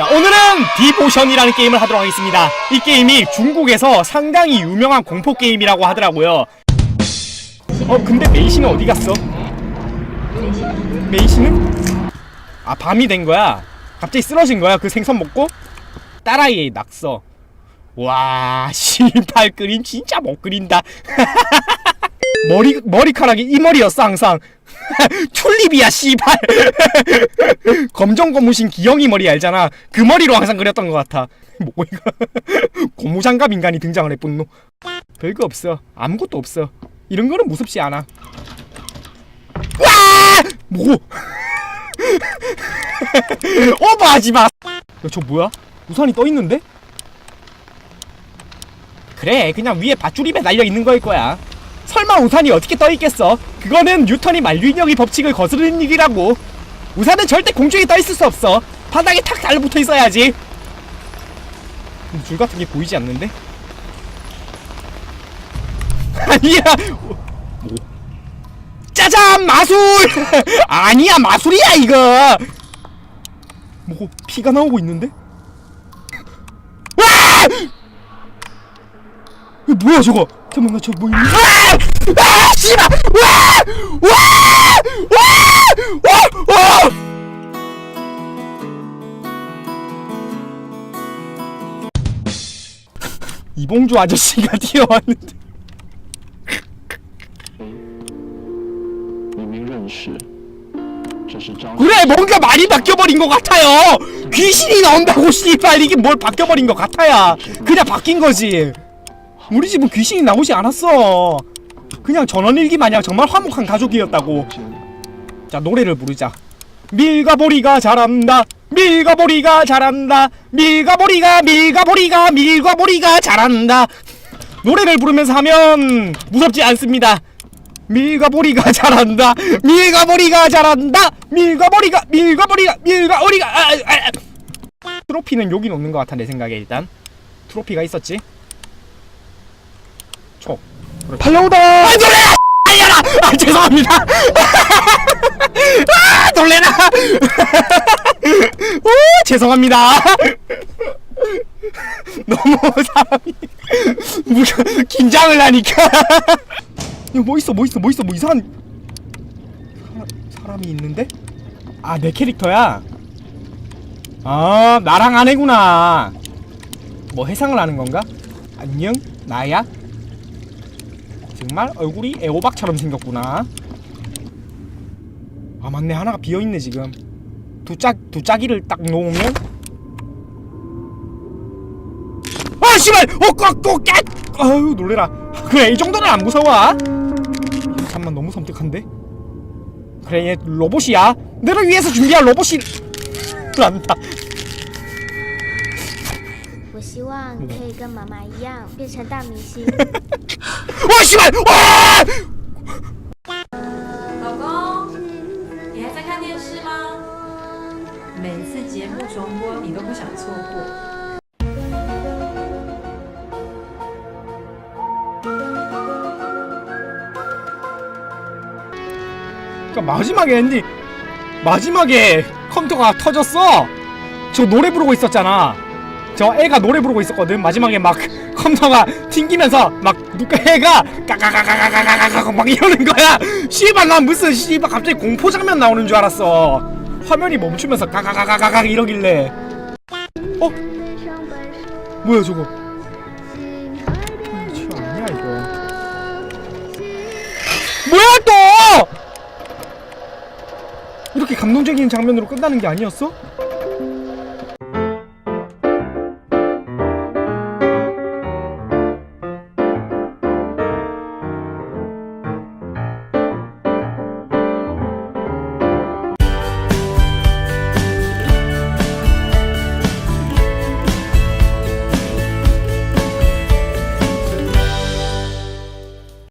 자 오늘은 디보션이라는 게임을 하도록 하겠습니다 이 게임이 중국에서 상당히 유명한 공포 게임이라고 하더라고요 어 근데 메이시는 어디 갔어? 메이시는? 아 밤이 된 거야 갑자기 쓰러진 거야 그 생선 먹고? 딸아이의 낙서 와 씨발 그림 진짜 못 그린다 머리 머리카락이 이 머리였어 항상 튤립이야 씨발 검정 고무신 기영이 머리 알잖아 그 머리로 항상 그렸던 것 같아 뭐 이거 고무장갑 인간이 등장을 해뿐노 별거 없어 아무것도 없어 이런 거는 무섭지 않아 와! 뭐 오버하지 마. 야, 저 뭐야? 우산이 떠 있는데? 그래, 그냥 위에 밧줄입에 달려 있는 거일 거야. 설마 우산이 어떻게 떠 있겠어? 그거는 뉴턴이 만류인력의 법칙을 거스르는 일이라고. 우산은 절대 공중에 떠 있을 수 없어. 바닥에 탁 달라붙어 있어야지. 줄 같은 게 보이지 않는데? 아니야. 뭐? 짜잔 마술! 아니야 마술이야 이거. 뭐 피가 나오고 있는데? 와! 이거 뭐야 저거? 잠깐만 나저 뭐 있는? 아! 아! 씨발! 와! 와! 와! 와! 와! 이봉주 아저씨가 뛰어왔는데 明明认识，这是张 그래 뭔가 많이 바뀌어버린 것 같아요 귀신이 나온다고 씨발 이게 뭘 바뀌어버린 것 같아야 그냥 바뀐 거지 우리 집은 귀신이 나오지 않았어. 그냥 전원일기 마냥 정말 화목한 가족이었다고。 자 노래를 부르자. 밀가보리가 잘한다. 밀가보리가 잘한다. 밀가보리가 밀가보리가 밀가보리가 잘한다. 노래를 부르면서 하면 무섭지 않습니다. 밀가보리가 잘한다. 밀가보리가 잘한다. 밀가보리가 밀가보리가 밀가보리가. 아, 아, 아. 트로피는 여기 놓는 것 같아 내 생각에 일단. 트로피가 있었지 촉 달려오다! 아 놀래라! 알려라 아 죄송합니다. 아 놀래라! 오 죄송합니다. 너무 사람이 무슨 긴장을 하니까. 이거 뭐 있어 뭐 있어 뭐 있어 뭐 이상한 사람, 사람 이 있는데? 아 내 캐릭터야? 아 나랑 아내구나. 뭐 해상을 하는 건가? 안녕? 나야 정말 얼굴이 애호박처럼 생겼구나. 아 맞네 하나가 비어 있네 지금. 두짝두 짝이를 딱 놓으면. 아 씨발! 어꽉꽉 깨! 아유 놀래라. 그래 이 정도는 안 무서워. 잠만 너무 섬뜩한데. 그래 얘 로봇이야. 너를 위해서 준비한 로봇이. 난다. 我希望可以跟妈妈一样变成大明星。 와 씨발! 와! 老公，你还在看电视吗？每次节目重播，你都不想错过。 그러니까 마지막에 엔딩 마지막에 컴퓨터가 터졌어. 저 노래 부르고 있었잖아. 저 애가 노래 부르고 있었거든. 마지막에 막 컴퓨터가 튕기면서 막 애가 까까까까까까까까 막 이러는 거야. 씨발 난 무슨 씨발 갑자기 공포 장면 나오는 줄 알았어. 화면이 멈추면서 까까까까까 이러길래. 어? 뭐야 저거? 아니야 이거. 뭐야 또? 이렇게 감동적인 장면으로 끝나는 게 아니었어?